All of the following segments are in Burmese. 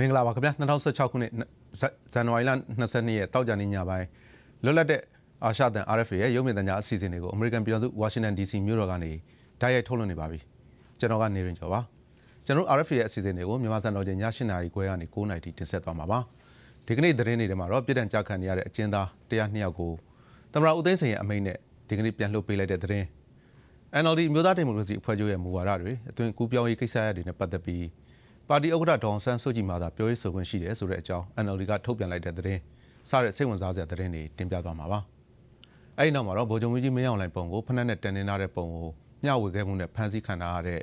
မင်္ဂလာပါခင်ဗျာ2016ခုနှစ်ဇဇန်နဝါရီလ22ရက်တောက်ကြနေ့ညပိုင်းလွတ်လပ်တဲ့အာရှတန် RFA ရဲ့ရုပ်မြင်သံကြားအစီအစဉ်တွေကိုအမေရိကန်ပြည်ထောင်စုဝါရှင်တန် DC မြို့တော်ကနေတိုက်ရိုက်ထုတ်လွှင့်နေပါပြီကျွန်တော်ကနေရင်ကျော်ပါကျွန်တော် RFA ရဲ့အစီအစဉ်တွေကိုမြန်မာစံတော်ချိန်ည8:00နာရီခွဲကနေ9:00နာရီထိတင်ဆက်သွားမှာပါဒီကနေ့သတင်းတွေထဲမှာတော့ပြည်တံကြခံနေရတဲ့အကျဉ်းသား102ယောက်ကိုသမရဦးသိန်းစိန်ရဲ့အမိန့်နဲ့ဒီကနေ့ပြန်လွှတ်ပေးလိုက်တဲ့သတင်း NLD မြို့သားဒီမိုကရေစီအဖွဲ့ချုပ်ရဲ့မူဝါဒတွေအသွင်ကူးပြောင်းရေးကိစ္စရပ်တွေနဲ့ပတ်သက်ပြီး ပါတီဥက္ကဋ္ဌဒေါအောင်ဆန်းစုကြည်မှသာပြောရေးဆိုခွင့်ရှိတယ်ဆိုတဲ့အကြောင်း NLD ကထုတ်ပြန်လိုက်တဲ့သတင်းစတဲ့စိတ်ဝင်စားစရာသတင်းတွေတင်ပြသွားမှာပါ။အဲဒီနောက်မှာတော့ဗိုလ်ချုပ်ကြီးမင်းအောင်လှိုင်ပုံကိုဖက်နဲ့တန်နေထားတဲ့ပုံကိုမျှဝေခဲ့မှုနဲ့ဖမ်းဆီးခံထားရတဲ့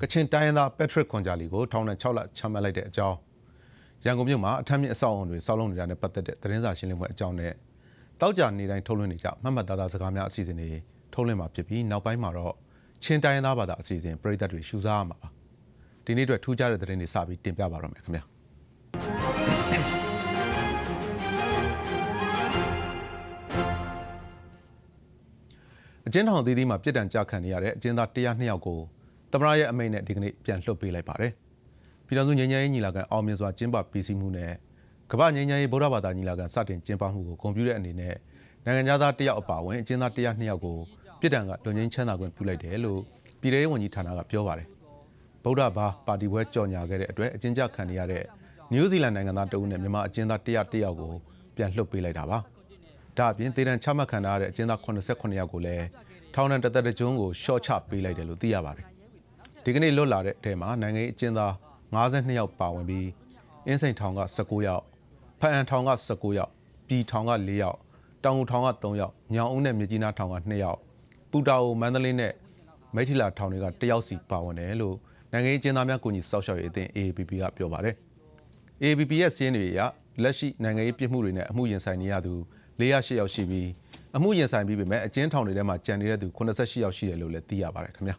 ကချင်တိုင်းရင်းသားပက်ထရစ်ခွန်ဂျာလီကိုထောင်နဲ့6လချမှတ်လိုက်တဲ့အကြောင်းရန်ကုန်မြို့မှာအထက်မြင့်အဆောက်အုံတွေဆောက်လုပ်နေတာနဲ့ပတ်သက်တဲ့သတင်းစာရှင်းလင်းပွဲအကြောင်းနဲ့တောက်ကြနေတိုင်းထုတ်လွှင့်နေကြမှတ်မှတ်သားသားစကားများအစီအစဉ်တွေထုတ်လွှင့်မှာဖြစ်ပြီးနောက်ပိုင်းမှာတော့ချင်းတိုင်းရင်းသားဘာသာအစီအစဉ်ပြည်သက်တွေရှုစားရမှာပါ ဒီနေ့အတွက်ထူးခြားတဲ့သတင်းတွေစပြီးတင်ပြပါတော့မယ်ခင်ဗျာအကျဉ်းထောင်အသီးသီးမှာပြစ်ဒဏ်ကြခံနေရတဲ့အကျဉ်းသား102ယောက်ကိုသမရရဲ့အမိန့်နဲ့ဒီကနေ့ပြန်လွှတ်ပေးလိုက်ပါတယ်ပြည်ထောင်စုငြိမ်းချမ်းရေးညီလာခံအောင်မြင်စွာကျင်းပပြီးစီးမှုနဲ့ကမ္ဘာငြိမ်းချမ်းရေးဗုဒ္ဓဘာသာညီလာခံစတင်ကျင်းပမှုကိုဂုဏ်ပြုတဲ့အနေနဲ့နိုင်ငံသားတယောက်အပါအဝင်အကျဉ်းသား102ယောက်ကိုပြစ်ဒဏ်ကလွန်ငင်းချမ်းသာခွင့်ပြုလိုက်တယ်လို့ပြည်ထောင်ဝန်ကြီးဌာနကပြောပါတယ် ဗုဒ္ဓဘာပါတီဘွဲကြော်ညာခဲ့တဲ့အတွက်အကျဉ်းချခံနေရတဲ့နယူးဇီလန်နိုင်ငံသားတအုပ်နဲ့မြန်မာအကျဉ်းသား100တယောက်ကိုပြန်လွှတ်ပေးလိုက်တာပါဒါအပြင်ဒေသန်ချမှတ်ခံထားရတဲ့အကျဉ်းသား89ယောက်ကိုလည်းထောင်ဒဏ်တစ်သက်တစ်ကျွန်းကိုရှော့ချပေးလိုက်တယ်လို့သိရပါတယ်ဒီကနေ့လွတ်လာတဲ့အထဲမှာနိုင်ငံရေးအကျဉ်းသား52ယောက်ပါဝင်ပြီးအင်းစိန်ထောင်က19ယောက်ဖအံထောင်က19ယောက်ပြည်ထောင်က4ယောက်တောင်ငူထောင်က3ယောက်ညောင်ဦးနဲ့မြကြီးနားထောင်က2ယောက်ပူတာအိုမန္တလေးနဲ့မိထီလာထောင်တွေက1ယောက်စီပါဝင်တယ်လို့ နိုင်ငံရေးအကျဉ်းသားများကိုကြီးစောက်ရှောက်ရေးအသင်း AAPP ကပြောပါတယ် AAPP ရဲ့စီးရင်တွေအရလက်ရှိနိုင်ငံရေးပြစ်မှုတွေနဲ့အမှုရင်ဆိုင်နေရသူ408ယောက်ရှိပြီးအမှုရင်ဆိုင်ပြီးပေမဲ့အကျဉ်းထောင်တွေထဲမှာကြံနေတဲ့သူ88ယောက်ရှိတယ်လို့လည်းသိရပါတယ်ခင်ဗျာ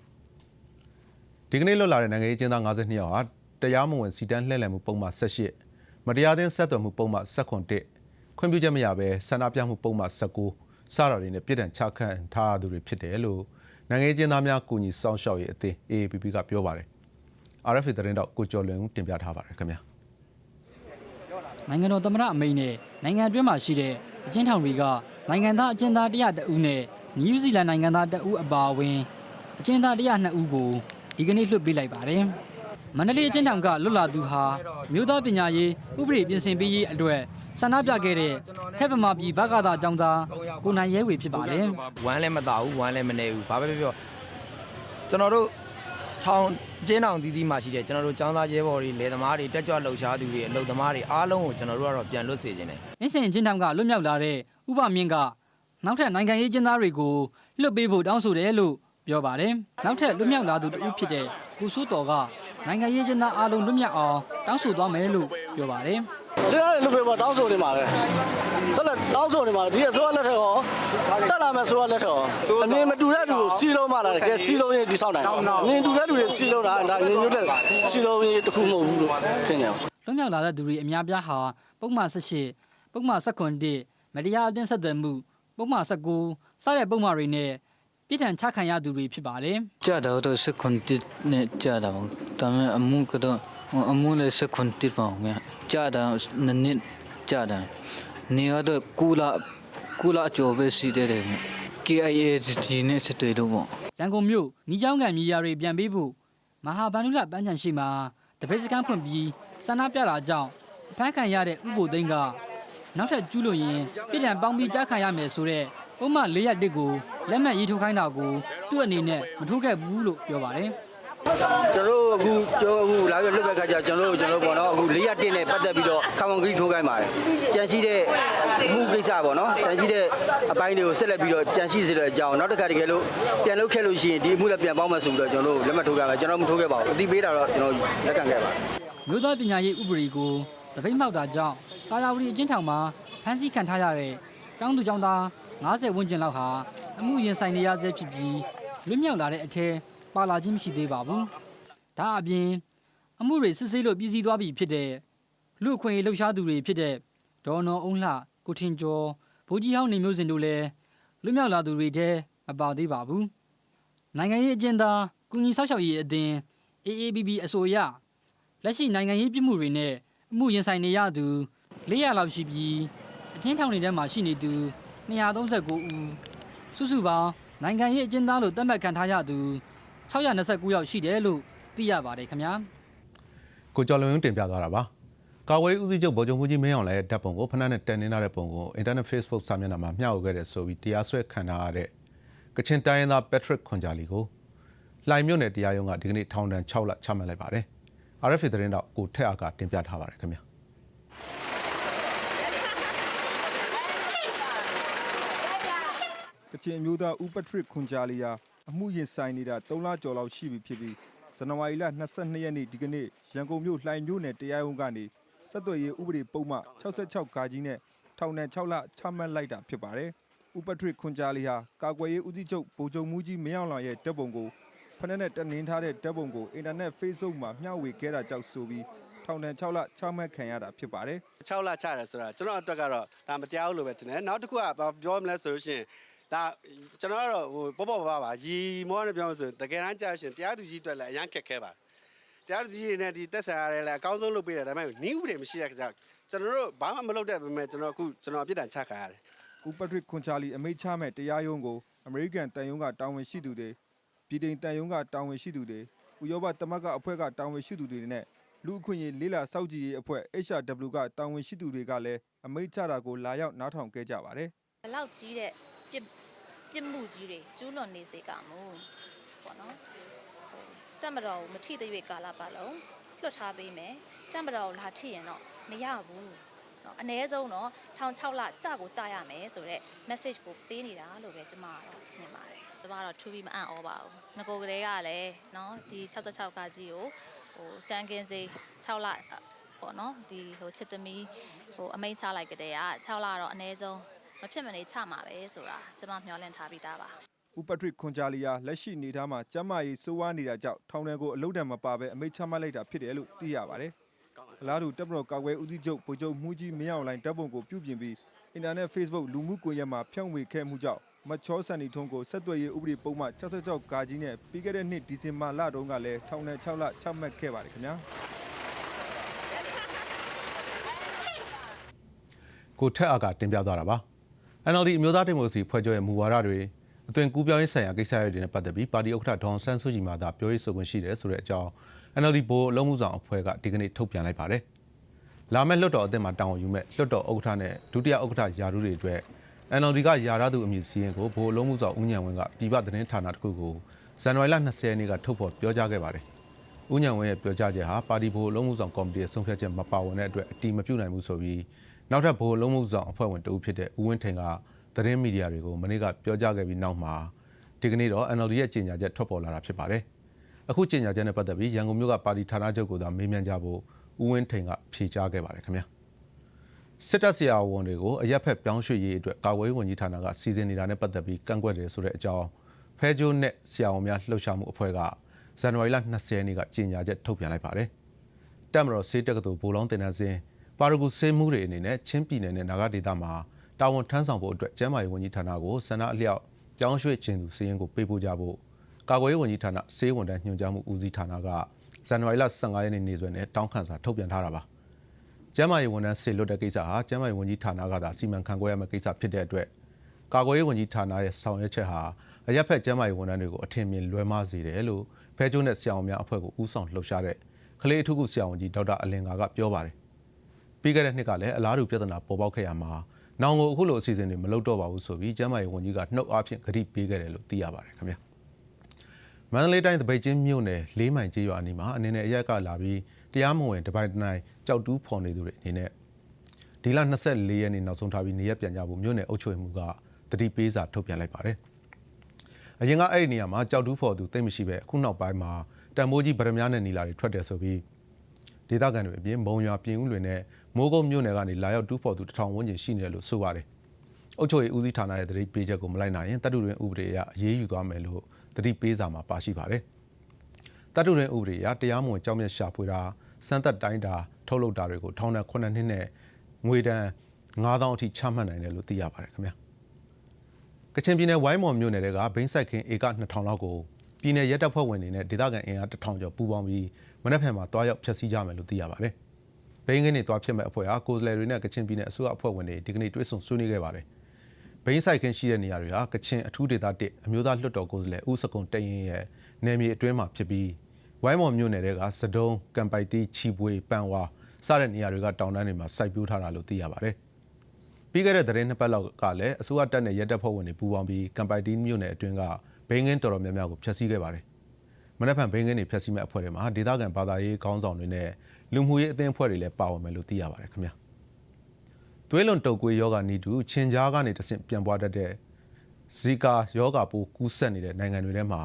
ဒီကနေ့လွတ်လာတဲ့နိုင်ငံရေးအကျဉ်းသား52ယောက်ဟာတရားမဝင်စီတန်းလှည့်လည်မှုပုံမှန်18မတရားသင်းဆက်သွယ်မှုပုံမှန်19ခွင့်ပြုချက်မရဘဲဆန္ဒပြမှုပုံမှန်19စတာတွေနဲ့ပြည်တံချခံထားရသူတွေဖြစ်တယ်လို့နိုင်ငံရေးအကျဉ်းသားများကူညီစောင့်ရှောက်ရေးအသင်း AAPP ကပြောပါတယ် RFA သတင်းတော့ကိုကျော်လွင်ဦးတင်ပြထားပါတယ်ခင်ဗျာနိုင်ငံတော်သမ္မတအမိန့်နဲ့နိုင်ငံအတွင်းမှာရှိတဲ့အကျဉ်းထောင်တွေကနိုင်ငံသားအကျဉ်းသား100တဦးနဲ့နယူးဇီလန်နိုင်ငံသားတဦးအပါအဝင်အကျဉ်းသား102ဦးကိုဒီကနေ့လွှတ်ပေးလိုက်ပါတယ်။မန္တလေးအကျဉ်းထောင်ကလွတ်လာသူဟာမြို့သားပညာရေးဥပဒေပြင်ဆင်ပေးရေးအတွက်ဆန္ဒပြခဲ့တဲ့ထက်ပမာပြည်ဘကသာအကြောင်းသားကိုနိုင်ရဲဝေဖြစ်ပါတယ်ဝမ်းလည်းမတာဘူးဝမ်းလည်းမနေဘူးဘာပဲပြောပြောကျွန်တော်တို့ ထောင်ကျင်းအောင်တီးတီးမှရှိတယ်ကျွန်တော်တို့ចောင်းသားရဲဘော်တွေလယ်သမားတွေတက်ကြွလှုပ်ရှားသူတွေအလုပ်သမားတွေအားလုံးကိုကျွန်တော်တို့ကတော့ပြန်လွတ်စေခြင်းတယ်။အင်းစင်အကျဉ်းထောင်ကလွတ်မြောက်လာတဲ့ဥပမြင့်ကနောက်ထပ်နိုင်ငံရေးအကျဉ်းသားတွေကိုလွတ်ပေးဖို့တောင်းဆိုတယ်လို့ပြောပါတယ်။နောက်ထပ်လွတ်မြောက်လာသူတဦးဖြစ်တဲ့ကိုစိုးတော်ကနိုင်ငံရေးအကျဉ်းသားအားလုံးလွတ်မြောက်အောင်တောင်းဆိုသွားမယ်လို့ပြောပါတယ်။ကျင်းရတယ်လူပဲပေါ့တောင်းဆိုနေပါလေဆက်လက်တောင်းဆိုနေပါလေဒီကသွားလက်ထက်ရော တက်လာမယ်ဆိုတော့လက်ထက်ရောအမြင်မတူတဲ့လူကိုစီလုံးမှလာတယ်ကဲစီလုံးရင်ဒီဆောက်နိုင်အမြင်တူတဲ့လူတွေစီလုံးတာဒါငင်းညွတ်တဲ့စီလုံးရင်တခုမဟုတ်ဘူးလို့ထင်တယ်လွတ်မြောက်လာတဲ့သူတွေအများပြားဟာပုံမှန်18ပုံမှန်19မတရားအသင်းဆက်သွယ်မှုပုံမှန်19စတဲ့ပုံမှန်တွေနဲ့ပြည်ထန်ချခံရသူတွေဖြစ်ပါတယ်ကြာတော့တော့စကွန်တစ်နဲ့ကြာတာပေါ့ဒါပေမဲ့အမှုကတော့အမှုလည်းစကွန်တစ်ပေါ့ငါကြာတာနနစ်ကြာတာနေရတော့ကူလာ ကူလာကြောပဲစီးတယ်တယ် KIA ဒီနဲ့စတဲ့တော့ပေါ့။ရန်ကုန်မြို့ညီချောင်းကန်မြေယာတွေပြန်ပေးဖို့မဟာဗန္ဓုလပန်းချံရှိမှာတပိတ်စကန်းဖွင့်ပြီးဆန္ဒပြတာကြောင့်အဖမ်းခံရတဲ့ဥပိုသိန်းကနောက်ထပ်ကျူးလွန်ရင်ပြည်ထန်ပေါင်းပြီးကြားခံရမယ်ဆိုတဲ့ပုံမှန်၄ရက်တစ်ကိုလက်မှတ်ရေးထိုးခိုင်းတာကိုသူ့အနေနဲ့မထိုးခဲ့ဘူးလို့ပြောပါတယ်။ ကျွန်တော်တို့အခုကျွန်တော်အခုလာပြီးလွတ်ဘက်ခါကျကျွန်တော်တို့ကျွန်တော်တို့ပေါ့နော်အခု၄ရက်တင်နဲ့ပတ်သက်ပြီးတော့ခံဝန်ကြီးထိုးခိုင်းပါတယ်ကြံရှိတဲ့အမှုကိစ္စပေါ့နော်ကြံရှိတဲ့အပိုင်းတွေကိုဆက်လက်ပြီးတော့ကြံရှိစေတဲ့အကြောင်းနောက်တစ်ခါတကယ်လို့ပြန်လုပ်ခဲ့လို့ရှိရင်ဒီအမှုလည်းပြန်ပေါင်းမယ်ဆိုပြီးတော့ကျွန်တော်တို့လက်မှတ်ထိုးခိုင်းပါကျွန်တော်မထိုးခဲ့ပါဘူးအတိပေးတာတော့ကျွန်တော်လက်ခံခဲ့ပါတယ်မြို့သားပညာရေးဥပဒေကိုတပိတ်မှောက်တာကြောင့်တာယာဝတီအကျဉ်းထောင်မှာဖမ်းဆီးခံထားရတဲ့ကျောင်းသူကျောင်းသား90ဝန်းကျင်လောက်ဟာအမှုရင်ဆိုင်နေရဆဲဖြစ်ပြီးလွတ်မြောက်လာတဲ့အထက် ပါလာခြင်းမရှိသေးပါဘူး။ဒါအပြင်အမှုတွေစစ်ဆေးလို့ပြည်စည်းသွားပြီဖြစ်တဲ့လူအခွင့်အရေးလှုပ်ရှားသူတွေဖြစ်တဲ့ဒေါ်နော်အုံးလှကိုထင်ကျော်ဗိုလ်ကြီးဟောင်းနေမျိုးစင်တို့လည်းလွတ်မြောက်လာသူတွေထဲမပါသေးပါဘူး။နိုင်ငံရေးအကျဉ်းသားကုညီဆောက်ရှောက်ရေးအသင်း AABB အဆိုအရလက်ရှိနိုင်ငံရေးပြစ်မှုတွေနဲ့အမှုရင်ဆိုင်နေရသူ400လောက်ရှိပြီးအချင်းထောင်တွေထဲမှာရှိနေသူ239ဦးစုစုပေါင်းနိုင်ငံရေးအကျဉ်းသားလို့သတ်မှတ်ခံထားရသူ 629ယောက်ရှိတယ်လို့သိရပါတယ်ခင်ဗျာကိုကျော်လွန်ယုံတင်ပြသွားတာပါကာဝေးဦးစီးချုပ်ဗိုလ်ချုပ်မှုကြီးမင်းအောင်လှိုင်ရဲ့တပ်ပုံကိုဖနက်နဲ့တန်နေထားတဲ့ပုံကို Internet Facebook စာမျက်နှာမှာမျှဝေခဲ့တဲ့ဆိုပြီးတရားစွဲခံထားရတဲ့ကချင်တိုင်းရင်းသား Patrick ခွန်ဂျာလီကိုလှိုင်မြို့နယ်တရားရုံးကဒီကနေ့ထောင်ဒဏ်6လချမှတ်လိုက်ပါတယ် RFA သတင်းတော့ကိုထက်အားကတင်ပြထားပါတယ်ခင်ဗျာကချင်အမျိုးသားဦးပထရစ်ခွန်ဂျာလီယာ အမှုရင်ဆိုင်နေတာ3လကျော်လောက်ရှိပြီဖြစ်ပြီးဇန်နဝါရီလ22ရက်နေ့ဒီကနေ့ရန်ကုန်မြို့လှိုင်မြို့နယ်တရားရုံးကနေဆက်သွယ်ရေးဥပဒေပုံမှ66ခါကြီးနဲ့ထောင်ဒဏ်6လချမှတ်လိုက်တာဖြစ်ပါတယ်။ဦးပထရစ်ခွန်ဂျာလီဟာကာကွယ်ရေးဦးစီးချုပ်ဗိုလ်ချုပ်မူကြီးမင်းအောင်လှိုင်ရဲ့တပ်ပုံကိုဖက်နဲ့တက်နင်းထားတဲ့တပ်ပုံကိုအင်တာနက် Facebook မှာမျှဝေခဲ့တာကြောင့်ဆိုပြီးထောင်ဒဏ်6လချမှတ်ခံရတာဖြစ်ပါတယ်။6လချတယ်ဆိုတာကျွန်တော်အတွက်ကတော့ဒါမတရားဘူးလို့ပဲထင်တယ်နောက်တစ်ခုကဘာပြောမလဲဆိုလို့ရှိရင် ဒါကျွန်တော်ကတော့ဟိုပေါ့ပေါ့ပါပါရီမောနဲ့ပြောမှဆိုရင်တကယ်တမ်းကြာရှင်တရားသူကြီးအတွက်လည်းအရန်ခက်ခဲပါတရားသူကြီးတွေနဲ့ဒီတက်ဆန်ရတယ်လည်းအကောင်းဆုံးလုပ်ပေးတယ်ဒါပေမဲ့နီးဥပဒေမရှိတဲ့ကြောင့်ကျွန်တော်တို့ဘာမှမလုပ်တတ်ပေမဲ့ကျွန်တော်အခုကျွန်တော်အပြစ်ဒဏ်ချခံရတယ်ဦးပထရစ်ခွန်ချာလီအမိတ်ချမဲ့တရားရုံးကိုအမေရိကန်တန်ယုံကတာဝန်ရှိသူတွေပြည်ထောင်တန်ယုံကတာဝန်ရှိသူတွေဥရောပသမဂ္ဂအဖွဲ့ကတာဝန်ရှိသူတွေနဲ့လူအခွင့်အရေးလေးလာစောက်ကြည့်ရေးအဖွဲ့ HRW ကတာဝန်ရှိသူတွေကလည်းအမိတ်ချတာကိုလာရောက်နားထောင်ခဲ့ကြပါတယ်ဘလောက်ကြီးတဲ့ ပြစ်မှုကြီးတွေကျူးလွန်နေစေကမူပေါ့နော်တက်မတော်ကိုမထိတဲ့၍ကာလပါလုံးလွတ်ထားပေးမယ်တက်မတော်ကိုလာထိရင်တော့မရဘူးနော်အ ਨੇ ဆုံးတော့ထောင်6လကြာကိုကြာရမယ်ဆိုတော့ message ကိုပေးနေတာလို့ပဲကျွန်မကတော့မြင်ပါတယ်ကျွန်မကတော့ထူပြီးမအံ့ဩပါဘူးငကိုကလေးကလည်းနော်ဒီ66ကကြီးကိုဟိုတန်ကင်းစေ6လပေါ့နော်ဒီဟိုချစ်သမီးဟိုအမိန့်ချလိုက်ကြတဲ့က6လတော့အ ਨੇ ဆုံး မဖြစ်မနေချမှာပဲဆိုတာကျွန်မမျှော်လင့်ထားပြီးသားပါဦးပထရစ်ခွန်ချာလီယာလက်ရှိအနေထားမှာကျမ်းမာရေးစိုးဝါးနေတာကြောင့်ထောင်ထဲကိုအလုဒဏ်မပါဘဲအမိတ်ချမှတ်လိုက်တာဖြစ်တယ်လို့သိရပါတယ်အလားတူတပ်မတော်ကာကွယ်ဦးစီးချုပ်ဗိုလ်ချုပ်မှုကြီးမင်းအောင်လှိုင်တပ်ပုံကိုပြုပြင်ပြီးအင်တာနက် Facebook လူမှုကွန်ရက်မှာဖြန့်ဝေခဲ့မှုကြောင့်မချောစန်နီထုံးကိုဆက်သွယ်ရေးဥပဒေပုံမှ66ကာကြီးနဲ့ပြီးခဲ့တဲ့နှစ်ဒီဇင်ဘာလတုန်းကလည်းထောင်ထဲ6လချမှတ်ခဲ့ပါတယ်ခင်ဗျာကိုထက်အားကတင်ပြသွားတာပါ NLD အမျိုးသားဒီမိုကရေစီဖွဲ့ချုပ်ရဲ့မူဝါဒတွေအသွင်ကူးပြောင်းရေးဆိုင်ရာကိစ္စရပ်တွေနဲ့ပတ်သက်ပြီးပါတီဥက္ကဋ္ဌဒေါအောင်ဆန်းစုကြည်မှသာပြောရေးဆိုခွင့်ရှိတယ်ဆိုတဲ့အကြောင်း NLD ဘိုးအလုံးမှုဆောင်အဖွဲ့ကဒီကနေ့ထုတ်ပြန်လိုက်ပါတယ်လာမယ့်လွှတ်တော်အသစ်မှာတာဝန်ယူမဲ့လွှတ်တော်ဥက္ကဋ္ဌနဲ့ဒုတိယဥက္ကဋ္ဌယာရုတွေအတွက် NLD ကယာရသူအမည်စီရင်ကိုဘိုးအလုံးမှုဆောင်ဦးညံဝင်းကပြည်ပသတင်းဌာနတစ်ခုကိုဇန်နဝါရီလ20ရက်နေ့ကထုတ်ဖော်ပြောကြားခဲ့ပါတယ်။ဦးညံဝင်းရဲ့ပြောကြားချက်ဟာပါတီဘိုးအလုံးမှုဆောင်ကော်မတီရဲ့ဆုံးဖြတ်ချက်မပါဝင်တဲ့အတွက်အတီမပြုတ်နိုင်ဘူးဆိုပြီး နောက်ထပ်ဘိုးအလုံးမှုဆောင်အဖွဲ့ဝင်တဦးဖြစ်တဲ့ဦးဝင်းထိန်ကသတင်းမီဒီယာတွေကိုမနေ့ကပြောကြားခဲ့ပြီးနောက်မှာဒီကနေ့တော့ NLD ရဲ့ကြေညာချက်ထွက်ပေါ်လာတာဖြစ်ပါတယ်။အခုကြေညာချက်နဲ့ပတ်သက်ပြီးရန်ကုန်မြို့ကပါတီဌာနချုပ်ကသာမေးမြန်းကြဖို့ဦးဝင်းထိန်ကဖြေကြားခဲ့ပါတယ်ခင်ဗျာ။စစ်တပ်ဆရာဝန်တွေကိုအရက်ဖက်ပြောင်းရွှေ့ရေးအတွက်ကာကွယ်ရေးဝန်ကြီးဌာနကစီစဉ်နေတာနဲ့ပတ်သက်ပြီးကန့်ကွက်တယ်ဆိုတဲ့အကြောင်းဖဲဂျိုးနဲ့ဆရာဝန်များလှုပ်ရှားမှုအဖွဲ့ကဇန်နဝါရီလ20ရက်နေ့ကကြေညာချက်ထုတ်ပြန်လိုက်ပါတယ်။တက်မတော်စေးတက္ကသိုလ်ဘိုလောင်းတင်နန်းစင် ပါရဂူစေးမှုတွေအနေနဲ့ချင်းပြည်နယ်နဲ့နာဂဒေသမှာတာဝန်ထမ်းဆောင်ဖို့အတွက်ကျန်းမာရေးဝန်ကြီးဌာနကိုဆန္ဒအလျောက်ပြောင်းရွှေ့ခြင်းသူစီရင်ကိုပေးပို့ကြဖို့ကာကွယ်ရေးဝန်ကြီးဌာနစေးဝန်ထမ်းညွှန်ကြားမှုဦးစီးဌာနကဇန်နဝါရီလ15ရက်နေ့နေ့စွဲနဲ့တောင်းခံစာထုတ်ပြန်ထားတာပါ။ကျန်းမာရေးဝန်ထမ်းဆေလွတ်တဲ့ကိစ္စဟာကျန်းမာရေးဝန်ကြီးဌာနကသာစီမံခန့်ခွဲရမယ့်ကိစ္စဖြစ်တဲ့အတွက်ကာကွယ်ရေးဝန်ကြီးဌာနရဲ့ဆောင်ရွက်ချက်ဟာအရက်ဖက်ကျန်းမာရေးဝန်ထမ်းတွေကိုအထင်မြင်လွဲမှားစေတယ်လို့ဖဲကျိုးနဲ့ဆရာဝန်များအဖွဲ့ကိုဦးဆောင်လှုပ်ရှားတဲ့ကလေးအထုခုဆရာဝန်ကြီးဒေါက်တာအလင်္ကာကပြောပါတယ်။ ပြီးခဲ့တဲ့နှစ်ကလည်းအလားတူပြဿနာပေါ်ပေါက်ခဲ့ရမှာနောင်ကိုအခုလိုအစီအစဉ်တွေမလုပ်တော့ပါဘူးဆိုပြီးကျန်းမာရေးဝန်ကြီးကနှုတ်အားဖြင့်ဂရုပေးခဲ့တယ်လို့သိရပါတယ်ခင်ဗျာ။မန္တလေးတိုင်းတပိတ်ချင်းမြို့နယ်လေးမိုင်ကျေးရွာအနီးမှာအနေနဲ့အရက်ကလာပြီးတရားမဝင်တပိုင်တနိုင်ကြောက်တူးဖော်နေသူတွေအနေနဲ့ဒီလ24ရက်နေ့နောက်ဆုံးထားပြီးနေရက်ပြန်ကြဖို့မြို့နယ်အုပ်ချုပ်ရေးမှူးကတတိပေးစာထုတ်ပြန်လိုက်ပါတယ်။အရင်ကအဲ့ဒီနေရာမှာကြောက်တူးဖော်သူတိတ်မရှိပဲအခုနောက်ပိုင်းမှာတန်မိုးကြီးဗရမ ्या နဲ့နီလာတွေထွက်တယ်ဆိုပြီးဒေသခံတွေအပြင်မုံရွာပြင်ဦးလွင်နဲ့ မိုးကုတ်မြို့နယ်ကနေလာရောက်တူးဖော်သူတစ်ထောင်ဝန်းကျင်ရှိနေတယ်လို့ဆိုပါတယ်။အုပ်ချုပ်ရေးဦးစီးဌာနရဲ့တတိပေးချက်ကိုမလိုက်နိုင်ရင်တပ်တူတွင်ဥပဒေအရအရေးယူသွားမယ်လို့တတိပေးစာမှာပါရှိပါတယ်။တတ်တူတဲ့ဥပဒေအရတရားမဝင်ကြောင်းမြတ်ရှာဖွေတာစမ်းသက်တိုင်းတာထုတ်လုပ်တာတွေကိုထောင်ဒဏ်9နှစ်နဲ့ငွေဒဏ်9000အထိချမှတ်နိုင်တယ်လို့သိရပါတယ်ခင်ဗျာကချင်ပြည်နယ်ဝိုင်းမော်မြို့နယ်ကဘိန်းဆိုင်ခင်းဧက2000လောက်ကိုပြည်နယ်ရဲတပ်ဖွဲ့ဝင်တွေနဲ့ဒေသခံအင်အား1000ကျော်ပူးပေါင်းပြီးမနက်ဖြန်မှာတွားရောက်ဖျက်ဆီးကြမယ်လို့သိရပါတယ် ဘိန်းကင်းတွေတွားဖြစ်မဲ့အဖွဲ့ဟာကိုယ်စားလှယ်တွေနဲ့ကချင်ပြည်နယ်အစိုးရအဖွဲ့ဝင်တွေဒီကနေ့တွေ့ဆုံဆွေးနွေးခဲ့ပါတယ်။ဘိန်းဆိုင်ခင်းရှိတဲ့နေရာတွေဟာကချင်အထူးဒေသတစ်အမျိုးသားလွှတ်တော်ကိုယ်စားလှယ်ဦးစကုံတရင်ရဲ့နယ်မြေအတွင်းမှာဖြစ်ပြီးဝိုင်းမော်မြို့နယ်တွေကစဒုံးကံပိုက်တီချီပွေပန်ဝါစတဲ့နေရာတွေကတောင်တန်းတွေမှာစိုက်ပျိုးထားတာလို့သိရပါတယ်။ပြီးခဲ့တဲ့သတင်းနှစ်ပတ်လောက်ကလည်းအစိုးရတပ်နဲ့ရဲတပ်ဖွဲ့ဝင်တွေပူးပေါင်းပြီးကံပိုက်တီမြို့နယ်အတွင်းကဘိန်းကင်းတော်တော်များများကိုဖျက်ဆီးခဲ့ပါတယ်။မနက်ဖြန်ဘိန်းကင်းတွေဖျက်ဆီးမဲ့အဖွဲ့တွေမှာဒေသခံဘာသာရေးခေါင်းဆောင်တွေနဲ့ လူမှုရေးအသင်းအဖွဲ့တွေလည်းပါဝင်မယ်လို့သိရပါတယ်ခင်ဗျာ။သွေးလွန်တုပ်ကွေးယောဂနီတူချင်းကြားကနေတဆင့်ပြန်ပွားတတ်တဲ့ဇီကာယောဂပိုးကူးစက်နေတဲ့နိုင်ငံတွေထဲမှာ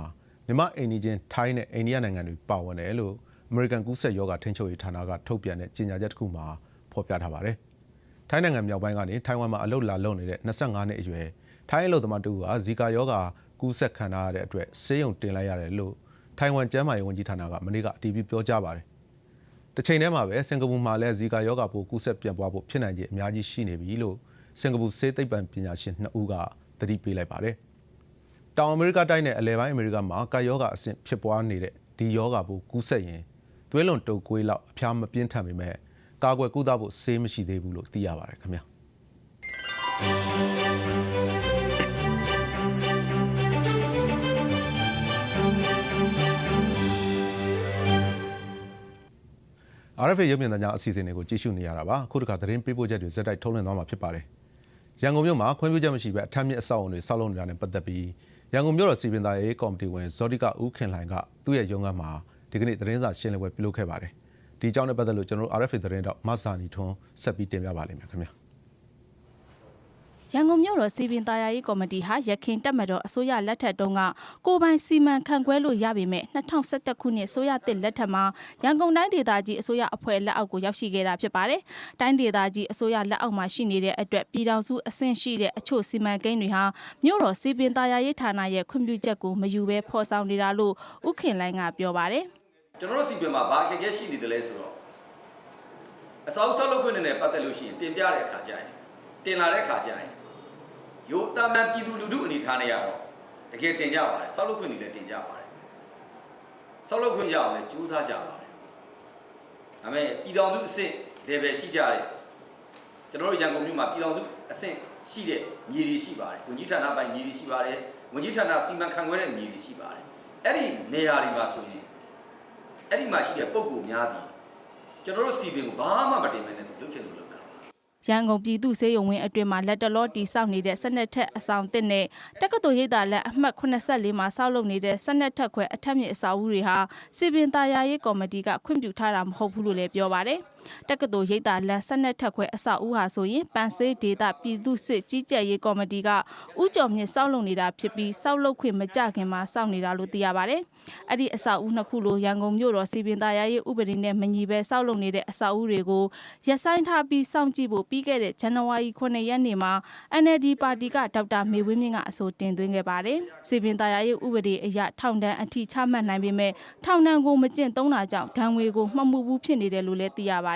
မြန်မာအိန္ဒိချင်းထိုင်းနဲ့အိန္ဒိယနိုင်ငံတွေပါဝင်တယ်လို့အမေရိကန်ကူးစက်ယောဂထိန်းချုပ်ရေးဌာနကထုတ်ပြန်တဲ့ကြေညာချက်တစ်ခုမှာဖော်ပြထားပါတယ်။ထိုင်းနိုင်ငံမြောက်ပိုင်းကနေထိုင်ဝမ်မှာအလုတ်လာလုံနေတဲ့25နှစ်အရွယ်ထိုင်းအလုတ်သမားတူကဇီကာယောဂကူးစက်ခံထားရတဲ့အတွက်ဆေးရုံတင်လိုက်ရတယ်လို့ထိုင်ဝမ်ကျန်းမာရေးဝန်ကြီးဌာနကမနေ့ကအတည်ပြုပြောကြားပါတယ်။ တစ်ချိန်တည်းမှာပဲစင်ကာပူမှာလည်းဇီကာယောဂပိုးကူးစက်ပြန့်ပွားဖို့ဖြစ်နိုင်ခြေအများကြီးရှိနေပြီလို့စင်ကာပူစေသိပ္ပံပညာရှင်2ဦးကသတိပေးလိုက်ပါတယ်။တောင်အမေရိကတိုင်းနဲ့အလယ်ပိုင်းအမေရိကမှာကာယောဂအဆင့်ဖြစ်ပွားနေတဲ့ဒီယောဂပိုးကူးစက်ရင်သွေးလွန်တုပ်ကွေးလောက်အဖျားမပြင်းထန်ပေမဲ့ကာကွယ်ကုသဖို့ဆေးမရှိသေးဘူးလို့သိရပါတယ်ခင်ဗျာ။ RFA ရုပ်မြင်သံကြားအစီအစဉ်တွေကိုကြည့်ရှုနေရတာပါအခုတခါသတင်းပေးပို့ချက်တွေဇက်တိုက်ထုတ်လွှင့်သွားမှာဖြစ်ပါတယ်ရန်ကုန်မြို့မှာခွင့်ပြုချက်မရှိဘဲအထက်မြင့်အဆောက်အအုံတွေဆောက်လုပ်နေတာနဲ့ပတ်သက်ပြီးရန်ကုန်မြို့တော်စီပင်သားရေးကော်မတီဝင်ဇော်တိကဦးခင်လှိုင်ကသူ့ရဲ့ရုံးခန်းမှာဒီကနေ့သတင်းစာရှင်းလင်းပွဲပြုလုပ်ခဲ့ပါတယ်ဒီအကြောင်းနဲ့ပတ်သက်လို့ကျွန်တော်တို့ RFA သတင်းတော့မဆာနီထွန်းဆက်ပြီးတင်ပြပါလိမ့်မယ်ခင်ဗျာ ရန်ကုန်မြို့တော်စီပင်သားယာရေးကော်မတီဟာရခိုင်တက်မတော်အစိုးရလက်ထက်တုန်းကကိုပိုင်စီမံခန့်ခွဲလို့ရပေမဲ့2011ခုနှစ်အစိုးရတစ်လက်ထက်မှာရန်ကုန်တိုင်းဒေသကြီးအစိုးရအဖွဲ့လက်အောက်ကိုရောက်ရှိခဲ့တာဖြစ်ပါတယ်။တိုင်းဒေသကြီးအစိုးရလက်အောက်မှာရှိနေတဲ့အတွက်ပြည်ထောင်စုအဆင့်ရှိတဲ့အချို့စီမံကိန်းတွေဟာမြို့တော်စီပင်သားယာရေးဌာနရဲ့ခွင့်ပြုချက်ကိုမယူဘဲဖော်ဆောင်နေတာလို့ဥခင်လိုင်းကပြောပါတယ်။ကျွန်တော်တို့စီပင်မှာဘာအခက်အခဲရှိနေတယ်လဲဆိုတော့အစောဆောက်လုပ်ခွင့်နဲ့ပတ်သက်လို့ရှိရင်တင်ပြတဲ့အခါကျရင်တင်လာတဲ့အခါကျရင် ရိုးတာမန်ပြည်သူလူထုအနေထားနဲ့ရတော့တကယ်တင်ကြပါတယ်ဆောက်လုပ်ခွင့်တွေလည်းတင်ကြပါတယ်ဆောက်လုပ်ခွင့်ရအောင်လည်းကြိုးစားကြပါတယ်ဒါပေမဲ့ပြည်တော်စုအဆင့် level ရှိကြတယ်ကျွန်တော်တို့ရန်ကုန်မြို့မှာပြည်တော်စုအဆင့်ရှိတဲ့မြေတွေရှိပါတယ်ဝန်ကြီးဌာနပိုင်းမြေတွေရှိပါတယ်ဝန်ကြီးဌာနစီမံခန့်ခွဲတဲ့မြေတွေရှိပါတယ်အဲ့ဒီနေရာတွေမှာဆိုရင်အဲ့ဒီမှာရှိတဲ့ပုံကူများသည်ကျွန်တော်တို့စီပင်ကိုဘာမှမတင်မဲနဲ့သူလုပ်ချင်တယ်လို့လုပ်တာ ရန်ကုန်ပြည်သူ့စေယုံဝင်းအတွင်းမှာလက်တလောတီဆောက်နေတဲ့12ထက်အဆောင်တစ်နဲ့တက္ကသိုလ်ရိပ်သာလက်အမှတ်84မှာဆောက်လုပ်နေတဲ့12ထက်ခွဲအထက်မြင့်အဆောက်အဦတွေဟာစီပင်သားယာရေးကော်မတီကခွင့်ပြုထားတာမဟုတ်ဘူးလို့လည်းပြောပါတယ်။ တက္ကသိုလ်ရိပ်သာလက်12ထက်ခွဲအဆောက်အဦဟာဆိုရင်ပန်ဆေးဒေတာပြည်သူ့စစ်ကြီးကြပ်ရေးကော်မတီကဥကြော်မြင့်ဆောက်လုပ်နေတာဖြစ်ပြီးဆောက်လုပ်ခွင့်မကြခင်မှာစောင့်နေတာလို့သိရပါတယ်။အဲ့ဒီအဆောက်အဦနှစ်ခုလိုရန်ကုန်မြို့တော်စီပင်သားယာရေးဥပဒေနဲ့မညီဘဲဆောက်လုပ်နေတဲ့အဆောက်အဦတွေကိုရပ်ဆိုင်းထားပြီးစောင့်ကြည့်ဖို့ပြီးခဲ့တဲ့ဇန်နဝါရီ9ရက်နေ့မှာ NLD ပါတီကဒေါက်တာမေဝင်းမြင့်ကအဆိုတင်သွင်းခဲ့ပါတယ်။စီပင်သားယာရေးဥပဒေအရထောင်ဒဏ်အထိချမှတ်နိုင်ပေမဲ့ထောင်ဒဏ်ကိုမကျင့်သုံးတာကြောင့်ဒဏ်ငွေကိုမှတ်မှုဘူးဖြစ်နေတယ်လို့လည်းသိရပါတယ်။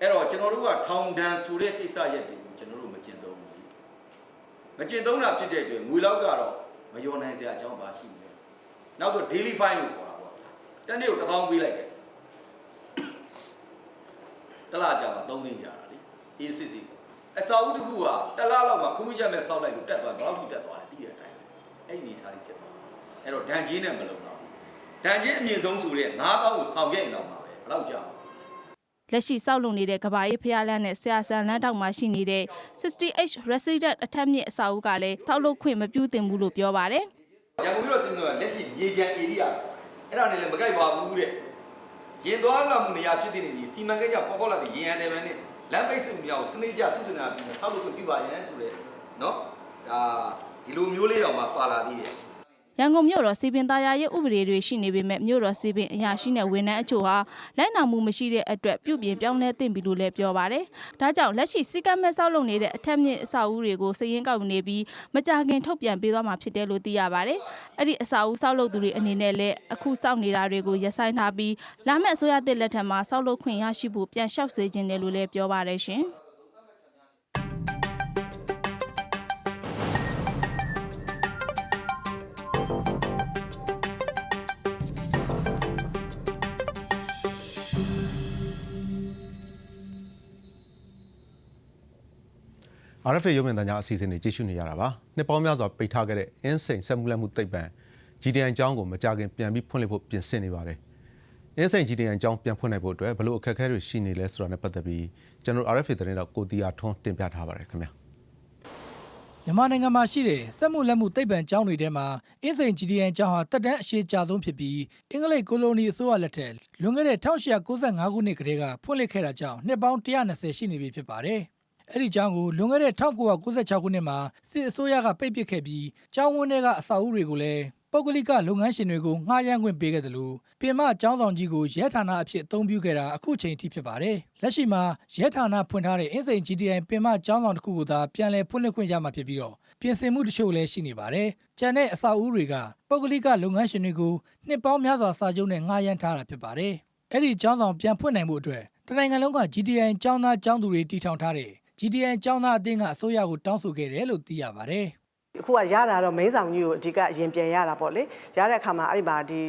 အဲ့တော့ကျွန်တော်တို့ကထောင်ဒဏ်ဆိုတဲ့ကိစ္စရက်တွေကိုကျွန်တော်တို့မကျင့်သုံးဘူးမကျင့်သုံးတာဖြစ်တဲ့အတွက်ငွေလောက်ကတော့မယောနိုင်စရာအကြောင်းပါရှိတယ်နောက်တော့ daily fine လို့ခေါ်တာပေါ့ဗျာတနေ့ကို1000ပေးလိုက်တယ်တလားကြာမှာ3သိန်းကြာတာလေ ACC အစာအုပ်တစ်ခုကတလားလောက်မှာခွင့်ပြုချက်မဲ့စောက်လိုက်လို့တက်သွားဘယ်လောက်ထိတက်သွားလဲသိတဲ့အတိုင်းအဲ့ဒီနေထားလေးဖြစ်သွားအဲ့တော့ဒဏ်ချင်းနဲ့မလုံတော့ဘူးဒဏ်ချင်းအမြင့်ဆုံးဆိုတဲ့9000ကိုဆောင်ခဲ့ရင်တော့မှာပဲဘယ်လောက်ကြာမှာ လက်ရှိစောက်လုံနေတဲ့ကဘာအေးဖျားလန်းနဲ့ဆရာဆန်လန်းတောက်မှာရှိနေတဲ့ 60H resident အထက်မြင့်အဆောက်အဦကလည်းထောက်လုပ်ခွင့်မပြုသင့်ဘူးလို့ပြောပါတယ်။ရန်ကုန်မြို့တော်စီမံကလက်ရှိမြေကျန် area အဲ့ဒါနဲ့လည်းမကြိုက်ပါဘူးတဲ့။ရင်သွားလာမှုနေရာဖြစ်တဲ့နေကြီးစီမံကိန်းကြောင့်ပေါက်ပေါက်လာတဲ့ရင်ရန်တယ်ပဲနဲ့လမ်းပိတ်စုံမြောက်စနစ်ကျသူတနာပြီးဆောက်လုပ်ခွင့်ပြုပါရန်ဆိုတဲ့နော်ဒါဒီလိုမျိုးလေးတော့မှပါလာပြီးတယ်။ ရန်ကုန်မြို့တော်စီပင်သားယာရေးဥပဒေတွေရှိနေပေမဲ့မြို့တော်စီပင်အရာရှိနဲ့ဝန်ထမ်းအချို့ဟာလိုက်နာမှုမရှိတဲ့အတွက်ပြုပြင်ပြောင်းလဲသင့်ပြီလို့လည်းပြောပါတယ်။ဒါကြောင့်လက်ရှိစီကံမဲ့စောက်လုံနေတဲ့အထက်မြင့်အဆောက်အဦတွေကိုစည်ရင်းကောက်နေပြီးမကြခင်ထုတ်ပြန်ပေးသွားမှာဖြစ်တယ်လို့သိရပါတယ်။အဲ့ဒီအဆောက်အဦဆောက်လုပ်သူတွေအနေနဲ့လည်းအခုစောက်နေတာတွေကိုရပ်ဆိုင်းထားပြီးလာမယ့်အစိုးရတစ်လက်ထက်မှာဆောက်လုပ်ခွင့်ရရှိဖို့ပြန်လျှောက်စေခြင်းတယ်လို့လည်းပြောပါတယ်ရှင်။ RFA ရုံးမြင်သံကြားအစီအစဉ်တွေကြည့်ရှုနေရတာပါနှစ်ပေါင်းများစွာပိတ်ထားခဲ့တဲ့အင်းစိန်စက်မှုလက်မှုသိပ္ပံ GDN ကျောင်းကိုမကြခင်ပြန်ပြီးဖွင့်လှစ်ဖို့ပြင်ဆင်နေပါတယ်အင်းစိန် GDN ကျောင်းပြန်ဖွင့်နိုင်ဖို့အတွက်ဘယ်လိုအခက်အခဲတွေရှိနေလဲဆိုတာနဲ့ပတ်သက်ပြီးကျွန်တော် RFA သတင်းတော့ကိုတီယာထွန်းတင်ပြထားပါတယ်ခင်ဗျာမြန်မာနိုင်ငံမှာရှိတဲ့စက်မှုလက်မှုသိပ္ပံကျောင်းတွေထဲမှာအင်းစိန် GDN ကျောင်းဟာတက်တန်းအရှိကြာဆုံးဖြစ်ပြီးအင်္ဂလိပ်ကိုလိုနီအစိုးရလက်ထက်လွန်ခဲ့တဲ့1895ခုနှစ်ကတည်းကဖွင့်လှစ်ခဲ့တာကြောင့်နှစ်ပေါင်း120ရှိနေပြီဖြစ်ပါတယ်။ အဲ့ဒီကျောင်းကိုလွန်ခဲ့တဲ့1996ခုနှစ်မှာစစ်အစိုးရကပိတ်ပစ်ခဲ့ပြီးကျောင်းဝင်းထဲကအဆောက်အဦတွေကိုလည်းပုဂ္ဂလိကလုပ်ငန်းရှင်တွေကိုငှားရမ်းခွင့်ပေးခဲ့တယ်လို့ပြင်မကျောင်းဆောင်ကြီးကိုရဲဌာနအဖြစ်အသုံးပြုခဲ့တာအခုချိန်ထိဖြစ်ပါတယ်။လက်ရှိမှာရဲဌာနဖွင့်ထားတဲ့အင်းစိန် GDI ပြင်မကျောင်းဆောင်တစ်ခုကိုသာပြန်လည်ဖွင့်လှစ်ခွင့်ရမှာဖြစ်ပြီးတော့ပြင်ဆင်မှုတချို့လည်းရှိနေပါတယ်။ကျန်တဲ့အဆောက်အဦတွေကပုဂ္ဂလိကလုပ်ငန်းရှင်တွေကိုနှစ်ပေါင်းများစွာစာချုပ်နဲ့ငှားရမ်းထားတာဖြစ်ပါတယ်။အဲ့ဒီကျောင်းဆောင်ပြန်ဖွင့်နိုင်မှုအတွက်တနိုင်ငံလုံးက GDI ကျောင်းသားကျောင်းသူတွေတည်ထောင်ထားတဲ့ GDI ကျောင်းသားအသင်းကအစိုးရကိုတောင်းဆိုခဲ့တယ်လို့သိရပါတယ်။အခုကရတာတော့မိန်းဆောင်ကြီးကိုအဓိကအရင်ပြန်ရတာပေါ့လေရတဲ့အခါမှာအဲ့ဒီမှာဒီ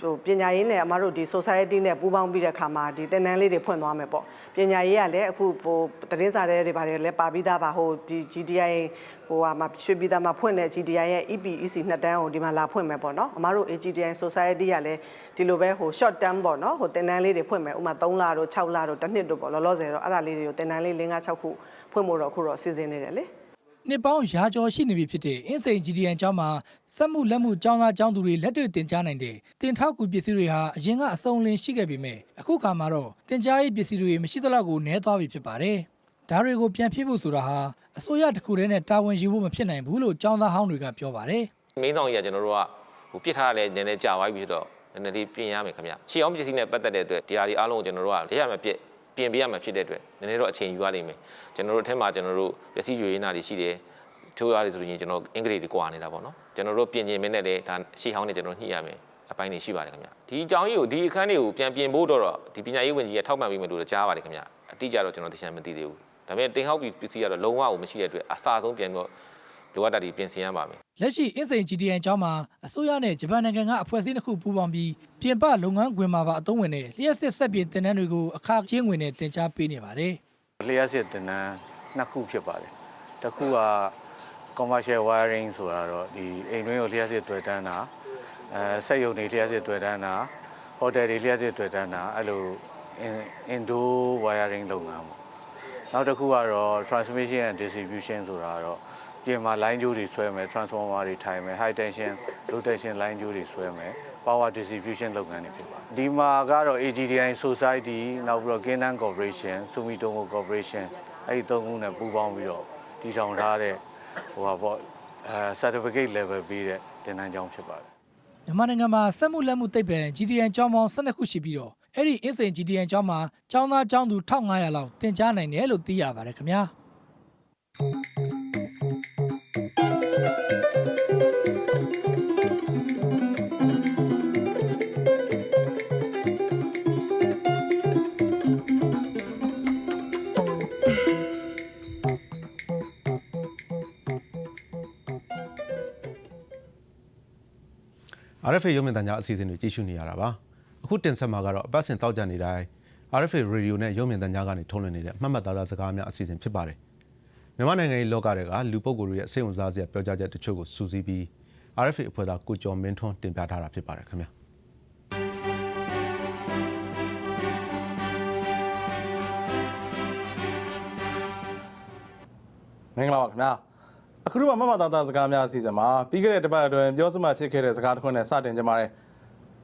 ဟိုပညာရေးနဲ့အမတို့ဒီ society နဲ့ပူးပေါင်းပြီးတဲ့အခါမှာဒီသင်တန်းလေးတွေဖွင့်သွားမယ်ပေါ့ပညာရေးကလည်းအခုဟိုသတင်းစာတွေတွေပါတယ်လည်းပါပြီးသားပါဟိုဒီ GDI ဟိုဟာမှာရွှေပြည်သားမှာဖွင့်တဲ့ GDI ရဲ့ EPEC နှစ်တန်းကိုဒီမှာလာဖွင့်မယ်ပေါ့နော်အမတို့ AGDI society ကလည်းဒီလိုပဲဟို short term ပေါ့နော်ဟိုသင်တန်းလေးတွေဖွင့်မယ်ဥမာ3လတို့6လတို့တစ်နှစ်တို့ပေါ့လောလောဆယ်တော့အဲ့ဒါလေးတွေကိုသင်တန်းလေး5 6ခုဖွင့်ဖို့တော့အခုတော့စီစဉ်နေတယ်လေနှစ်ပေါင်းရာကျော်ရှိနေပြီဖြစ်တဲ့အင်းစိန် GDN ကျောင်းမှာစက်မှုလက်မှုကျောင်းသားကျောင်းသူတွေလက်တွေ့သင်ကြားနိုင်တဲ့တင်ထောက်ကူပစ္စည်းတွေဟာအရင်ကအစုံလင်ရှိခဲ့ပေမဲ့အခုခါမှာတော့သင်ကြားရေးပစ္စည်းတွေမရှိသလောက်ကိုနည်းသွားပြီဖြစ်ပါတယ်။ဒါတွေကိုပြန်ဖြည့်ဖို့ဆိုတာဟာ အစိုးရတစ်ခုတည်းနဲ့တာဝန်ယူဖို့မဖြစ်နိုင်ဘူးလို့ကျောင်းသားဟောင်းတွေကပြောပါတယ်မင်းဆောင်ကြီးကကျွန်တော်တို့ကဟိုပြစ်ထားရလဲနည်းနည်းကြာသွားပြီဆိုတော့နည်းနည်းလေးပြင်ရမယ်ခင်ဗျ။ခြေအောင်ပစ္စည်းနဲ့ပတ်သက်တဲ့အတွက်တရားဒီအားလုံးကိုကျွန်တော်တို့ကလက်ရမပြည့်ပြင်ပေးရမှာဖြစ်တဲ့အတွက်နည်းနည်းတော့အချိန်ယူရလိမ့်မယ်။ကျွန်တော်တို့အထက်မှာကျွန်တော်တို့ပစ္စည်းယူရင်းနာတွေရှိတယ်။ထိုးရတယ်ဆိုရင်ကျွန်တော်အင်္ဂလိပ်တွေကွာနေတာပေါ့နော်။ကျွန်တော်တို့ပြင်ကျင်မင်းနဲ့လည်းဒါရှေ့ဟောင်းနဲ့ကျွန်တော်ညှိရမယ်။အပိုင်းတွေရှိပါတယ်ခင်ဗျ။ဒီအကြောင်းကြီးကိုဒီအခန်းတွေကိုပြန်ပြင်ဖို့တော့ဒီပညာရေးဝန်ကြီးကထောက်ပံ့ပေးမယ်လို့ကြားပါတယ်ခင်ဗျ။အတိအကျတော့ကျွန်တော်သိချင်မသိသေးဘူး။ ဒါပေမဲ့တင်ဟောက်ပစ္စည်းကတော့လုံးဝကိုမရှိတဲ့အတွက်အစာဆုံးပြန်တော့လိုအပ်တာတွေပြင်ဆင်ရပါမယ်။လက်ရှိအင်းစိန် GDN ကျောင်းမှာအစိုးရနဲ့ဂျပန်နိုင်ငံကအဖွဲ့အစည်းတစ်ခုပူးပေါင်းပြီးပြင်ပလုပ်ငန်းခွင်မှာပါအသုံးဝင်တဲ့လျှက်စစ်ဆက်ပြေသင်တန်းတွေကိုအခါချင်းဝင်နဲ့သင်ကြားပေးနေပါတယ်။လျှက်စစ်တင်နန်းနှစ်ခုဖြစ်ပါတယ်တစ်ခုက commercial wiring ဆိုတာတော့ဒီအိမ်တွင်းကိုလျှက်စစ်တွေ့တန်းတာအဲစက်ရုံတွေလျှက်စစ်တွေ့တန်းတာဟိုတယ်တွေလျှက်စစ်တွေ့တန်းတာအဲ့လို indoor wiring လုပ်ငန်းပေါ့ နောက်တစ်ခုကတော့ transmission and distribution ဆိုတာတော့ပြင်မှာ line ကြိုးတွေဆွဲမယ် transformer တွေထိုင်မယ် high tension low tension line ကြိုးတွေဆွဲမယ် power distribution လုပ်ငန်းတွေဖြစ်ပါတယ်ဒီမှာကတော့ AGDI Society နောက်ပြီးတော့ Kinnan Corporation Sumitomo Corporation အဲ့ဒီသုံးခုနဲ့ပူးပေါင်းပြီးတော့တည်ထောင်ထားတဲ့ဟိုပါပေါ့အဲ certificate level ပြီးတဲ့သင်တန်းကျောင်းဖြစ်ပါတယ်မြန်မာနိုင်ငံမှာစက်မှုလက်မှုသိပ္ပံ GDN ကျောင်းပေါင်း12ခုရှိပြီးတော့ အဲ့ဒီအင်းစိန် GDN ကျောင်းမှာကျောင်းသားကျောင်းသူ1500လောက်သင်ကြားနိုင်တယ်လို့သိရပါတယ်ခင်ဗျာ RFA ရုံးမြင်သံကြားအစီအစဉ်တွေကြည့်ရှုနေရတာပါ အခုတင်ဆက်မှာကတော့အပတ်စဉ်တောက်ကြနေတိုင်း RFA Radio နဲ့ရုံးမြင်သံကြားကနေထုတ်လွှင့်နေတဲ့အမှတ်မှတ်သားသားစကားများအစီအစဉ်ဖြစ်ပါတယ်မြန်မာနိုင်ငံရေးလောကတွေကလူပုဂ္ဂိုလ်တွေရဲ့စိတ်ဝင်စားစရာပြောကြားချက်တချို့ကိုစူးစီးပြီး RFA အဖွဲ့သားကိုကျော်မင်းထွန်းတင်ပြထားတာဖြစ်ပါတယ်ခင်ဗျာမင်္ဂလာပါခင်ဗျာအခုတော့မမသားသားစကားများအစီအစဉ်မှာပြီးခဲ့တဲ့တစ်ပတ်အတွင်းပြောစမှဖြစ်ခဲ့တဲ့စကားတစ်ခုနဲ့စတင်ကြပါမယ်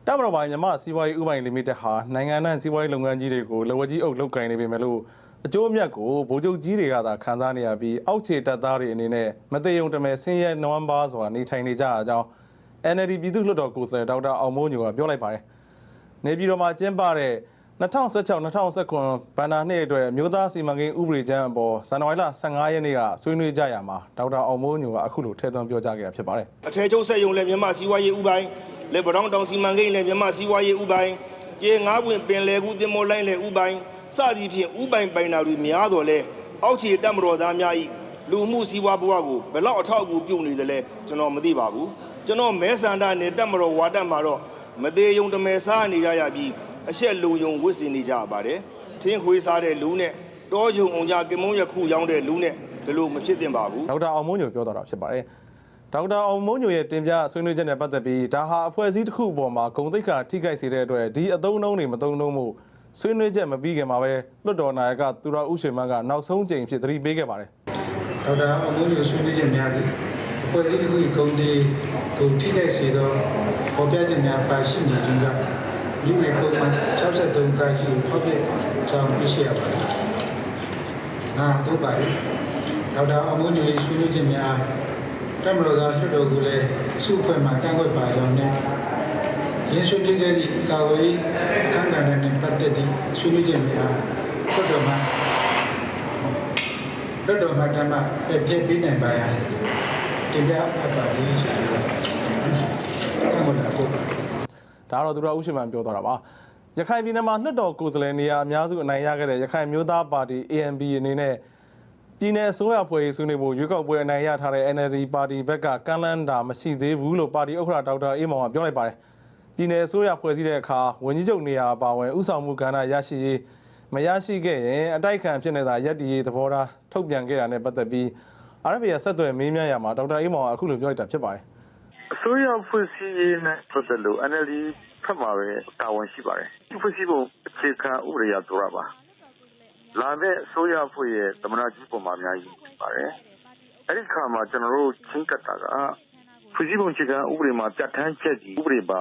တမတော်ပိုင်းမြမစီးပွားရေးဥပိုင်လီမိတက်ဟာနိုင်ငံနဲ့စီးပွားရေးလုပ်ငန်းကြီးတွေကိုလက်ဝါးကြီးအုပ်လုပ်ကိုင်နေပေမဲ့လို့အကျိုးအမြတ်ကိုဗိုလ်ချုပ်ကြီးတွေကသာခံစားနေရပြီးအောက်ခြေတပ်သားတွေအနေနဲ့မသေးုံတမဲဆင်းရဲနွမ်းပါစွာနေထိုင်နေကြအကြောင်း NLD ပြည်သူ့လွှတ်တော်ကိုယ်စားလှယ်ဒေါက်တာအောင်မိုးညိုကပြောလိုက်ပါတယ်နေပြည်တော်မှာကျင်းပတဲ့ 2016-2019ဘဏ္ဍာနှစ်အတွက်မြို့သားစီမံကိန်းဥပဒေကျမ်းအပေါ်ဇန်နဝါရီလ15ရက်နေ့ကဆွေးနွေးကြရမှာဒေါက်တာအောင်မိုးညိုကအခုလိုထည့်သွင်းပြောကြားခဲ့တာဖြစ်ပါတယ်အထည်ချုပ်ဆက်ယုံလည်းမြန်မာစီးပွားရေးဥပိုင်းလက်ဗရောင်းတောင်စီမံကိန်းလည်းမြန်မာစီးပွားရေးဥပိုင်းကျေငါးပွင့်ပင်လယ်ကူတင်မောလိုင်းလည်းဥပိုင်းစသည်ဖြင့်ဥပိုင်းပိုင်နာတွေများတော့လဲအောက်ခြေတက်မတော်သားများဤလူမှုစီးပွားဘဝကိုဘယ်လောက်အထောက်အကူပြုနေသလဲကျွန်တော်မသိပါဘူးကျွန်တော်မဲဆန္ဒနဲ့တက်မတော်ဝါတက်မှာတော့မသေးယုံတမဲစားနေကြရပြီး အဆက်လူယုံဝစ်စင်နေကြပါတယ်ထင်းခွေးစားတဲ့လူနဲ့တောယုံအောင်ကြကင်မုံရခုရောင်းတဲ့လူနဲ့ဒီလိုမဖြစ်သင့်ပါဘူးဒေါက်တာအောင်မိုးညိုပြောသွားတာဖြစ်ပါတယ်ဒေါက်တာအောင်မိုးညိုရဲ့တင်ပြဆွေးနွေးချက်နဲ့ပတ်သက်ပြီးဒါဟာအဖွဲ့အစည်းတစ်ခုအပေါ်မှာဂုံတိတ်ခါထိခိုက်စေတဲ့အတွက်ဒီအသုံးအနှုန်းတွေမသုံးနှုန်းမှုဆွေးနွေးချက်မပြီးခင်မှာပဲလွတ်တော်နာယကသူရဦးရွှေမန်းကနောက်ဆုံးကြိမ်ဖြစ်သတိပေးခဲ့ပါတယ်ဒေါက်တာအမိုးမျိုးဆွေးနွေးချက်များသည်အဖွဲ့အစည်းတစ်ခု၏ဂုဏ်ဒီဂုဏ်ထိခိုက်စေသောပေါ်ပြချက်များပါရှိနေခြင်းကြောင့် လူတွေပုံမှန်63ကာကြီးကိုဖောက်ပြကြောင်းသိရှိရပါသည်။နာတော့ပါပြီ။ဒေါက်တာအမိုးမျိုးဆွေးနွေးချက်များတက်မလို့သာလွှတ်တော်ကလည်းစုအဖွဲ့မှာကန့်ကွက်ပါကြောင်းနဲ့ရင်းဆွေးနွေးခဲ့သည့်ကာဝေးခန့်ကဏ္ဍနဲ့ပတ်သက်သည့်ဆွေးနွေးချက်များလွှတ်တော်မှာလွတ်တော်မှတ်တမ်းမှပြည့်ပြည့်ပြီးနိုင်ပါရန်တင်ပြအပ်ပါလိမ့်ဆိုတော့ကံမလာဖို့ဒါကတော့ သူရဦးရွှေမန်းပြောသွားတာပါရခိုင်ပြည်နယ်မှာလွှတ်တော်ကိုယ်စားလှယ်နေရာအများစုအနိုင်ရခဲ့တဲ့ရခိုင်မျိုးသားပါတီ ANP အနေနဲ့ပြည်내အစိုးရဖွဲ့ရေးဆွေးနွေးဖို့ရွေးကောက်ပွဲအနိုင်ရထားတဲ့ NLD ပါတီဘက်ကကမ်းလှမ်းတာမရှိသေးဘူးလို့ပါတီဥက္ကဋ္ဌဒေါက်တာအေးမောင်ကပြောလိုက်ပါတယ်ပြည်내အစိုးရဖွဲ့စည်းတဲ့အခါဝန်ကြီးချုပ်နေရာပါဝင်ဥဆောင်မှုကဏ္ဍရရှိရေးမရရှိခဲ့ရင်အတိုက်ခံဖြစ်နေတာရက်တီရေးသဘောထားထုတ်ပြန်ခဲ့တာနဲ့ပတ်သက်ပြီး RFA ရဆက်သွယ်မေးမြန်းရမှာဒေါက်တာအေးမောင်ကအခုလိုပြောလိုက်တာဖြစ်ပါတယ်အ စိုးရဖွဲ့စည်းရေးနဲ့ပတ်သက်လို့ NLD ဖက်မှာပဲ တာဝန်ရှိပါတယ်ဒီဖွဲ့စည်းပုံအခြေခံဥပဒေအရဆိုရပါ လာမယ့်အစိုးရဖွဲ့ရဲ့ သမဏကြီးပုံမှာ အများကြီးဖြစ်ပါတယ် အဲ့ဒီခါမှာ ကျွန်တော်တို့ ချင်းကပ်တာက ဖွဲ့စည်းပုံအခြေခံဥပဒေမှာ ပြဋ္ဌာန်းချက်ကြီးဥပဒေပါ